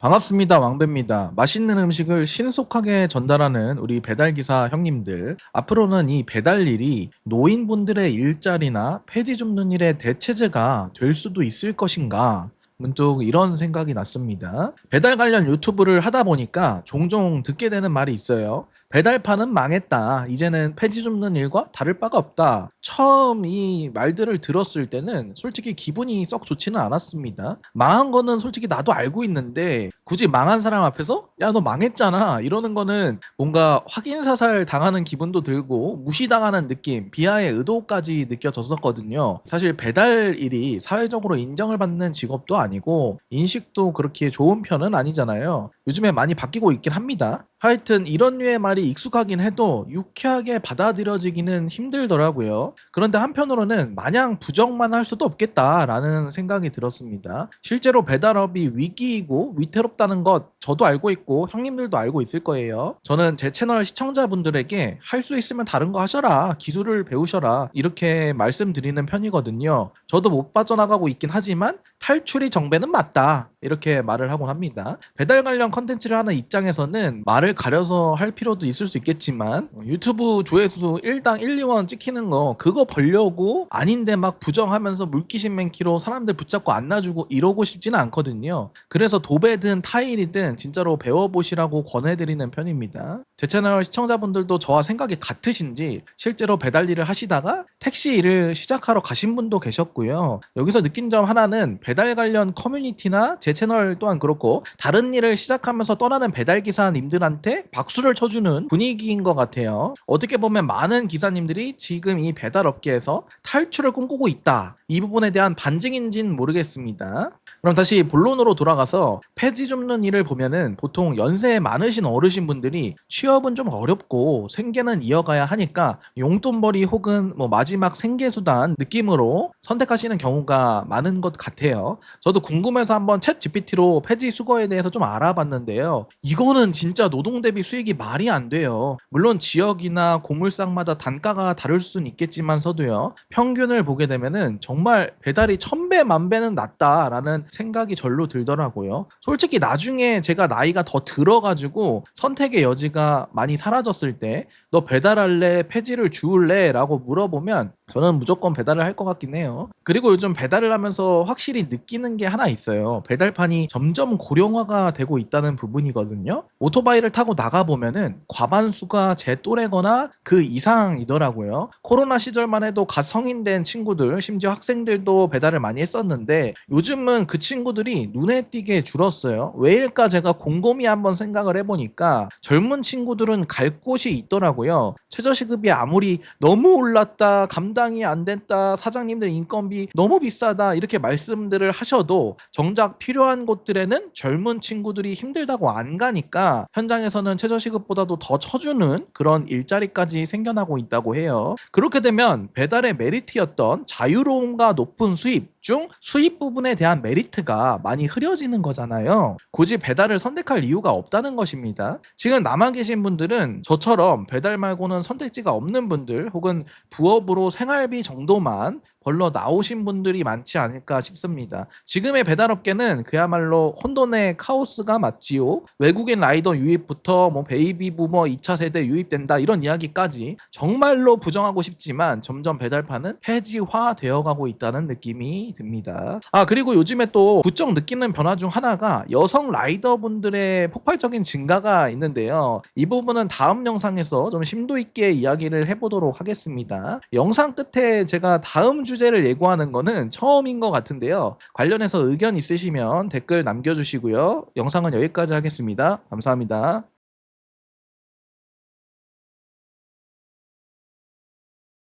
반갑습니다. 왕배입니다. 맛있는 음식을 신속하게 전달하는 우리 배달기사 형님들. 앞으로는 이 배달 일이 노인분들의 일자리나 폐지 줍는 일의 대체제가 될 수도 있을 것인가? 문득 이런 생각이 났습니다. 배달 관련 유튜브를 하다 보니까 종종 듣게 되는 말이 있어요. 배달파는 망했다. 이제는 폐지 줍는 일과 다를 바가 없다. 처음 이 말들을 들었을 때는 솔직히 기분이 썩 좋지는 않았습니다. 망한 거는 솔직히 나도 알고 있는데 굳이 망한 사람 앞에서 야 너 망했잖아 이러는 거는 뭔가 확인 사살 당하는 기분도 들고 무시당하는 느낌, 비하의 의도까지 느껴졌었거든요. 사실 배달 일이 사회적으로 인정을 받는 직업도 아니 고 인식도 그렇게 좋은 편은 아니잖아요. 요즘에 많이 바뀌고 있긴 합니다. 하여튼 이런 류의 말이 익숙하긴 해도 유쾌하게 받아들여지기는 힘들더라고요. 그런데 한편으로는 마냥 부정만 할 수도 없겠다라는 생각이 들었습니다. 실제로 배달업이 위기이고 위태롭다는 것 저도 알고 있고 형님들도 알고 있을 거예요. 저는 제 채널 시청자분들에게 할 수 있으면 다른 거 하셔라. 기술을 배우셔라. 이렇게 말씀드리는 편이거든요. 저도 못 빠져나가고 있긴 하지만 탈출이 정배는 맞다. 이렇게 말을 하곤 합니다. 배달 관련 컨텐츠를 하는 입장에서는 말을 가려서 할 필요도 있을 수 있겠지만 어, 유튜브 조회수 1당 1, 2원 찍히는 거 그거 벌려고 아닌데 막 부정하면서 물귀신 맨키로 사람들 붙잡고 안 놔주고 이러고 싶지는 않거든요. 그래서 도배든 타일이든 진짜로 배워보시라고 권해드리는 편입니다. 제 채널 시청자분들도 저와 생각이 같으신지 실제로 배달 일을 하시다가 택시 일을 시작하러 가신 분도 계셨고요. 여기서 느낀 점 하나는 배달 관련 커뮤니티나 제 채널 또한 그렇고 다른 일을 시작하면서 떠나는 배달 기사님들한테 박수를 쳐주는 분위기인 것 같아요. 어떻게 보면 많은 기사님들이 지금 이 배달 업계에서 탈출을 꿈꾸고 있다. 이 부분에 대한 반증인지는 모르겠습니다. 그럼 다시 본론으로 돌아가서 폐지 줍는 일을 보면은 보통 연세 많으신 어르신 분들이 취업은 좀 어렵고 생계는 이어가야 하니까 용돈벌이 혹은 뭐 마지막 생계수단 느낌으로 선택하시는 경우가 많은 것 같아요. 저도 궁금해서 한번 챗 GPT로 폐지 수거에 대해서 좀 알아봤는데요. 이거는 진짜 노동 대비 수익이 말이 안 돼요. 물론 지역이나 고물상마다 단가가 다를 수는 있겠지만서도요. 평균을 보게 되면은 정말 배달이 천배 만배는 낫다라는 생각이 절로 들더라고요. 솔직히 나중에 제가 나이가 더 들어가지고 선택의 여지가 많이 사라졌을 때 너 배달할래 폐지를 주울래 라고 물어보면 저는 무조건 배달을 할 것 같긴 해요. 그리고 요즘 배달을 하면서 확실히 느끼는 게 하나 있어요. 배달판이 점점 고령화가 되고 있다는 부분이거든요. 오토바이를 타고 나가보면은 과반수가 제 또래거나 그 이상이더라고요. 코로나 시절만 해도 갓 성인 된 친구들, 심지어 학생 들도 배달을 많이 했었는데 요즘은 그 친구들이 눈에 띄게 줄었어요. 왜일까 제가 곰곰이 한번 생각을 해보니까 젊은 친구들은 갈 곳이 있더라고요. 최저시급이 아무리 너무 올랐다, 감당이 안 됐다, 사장님들 인건비 너무 비싸다 이렇게 말씀들을 하셔도 정작 필요한 곳들에는 젊은 친구들이 힘들다고 안 가니까 현장에서는 최저시급보다도 더 쳐주는 그런 일자리까지 생겨나고 있다고 해요. 그렇게 되면 배달의 메리트였던 자유로움 과 높은 수입 중 수입 부분에 대한 메리트가 많이 흐려지는 거잖아요. 굳이 배달을 선택할 이유가 없다는 것입니다. 지금 남아 계신 분들은 저처럼 배달 말고는 선택지가 없는 분들 혹은 부업으로 생활비 정도만 벌러 나오신 분들이 많지 않을까 싶습니다. 지금의 배달업계는 그야말로 혼돈의 카오스가 맞지요. 외국인 라이더 유입부터 뭐 베이비 부머 2차 세대 유입된다 이런 이야기까지 정말로 부정하고 싶지만 점점 배달파는 폐지화 되어 가고 있다는 느낌이 듭니다. 아 그리고 요즘에 또 부쩍 느끼는 변화 중 하나가 여성 라이더분들의 폭발적인 증가가 있는데요. 이 부분은 다음 영상에서 좀 심도 있게 이야기를 해보도록 하겠습니다. 영상 끝에 제가 다음 주제를 예고하는 거는 처음인 것 같은데요. 관련해서 의견 있으시면 댓글 남겨주시고요. 영상은 여기까지 하겠습니다. 감사합니다.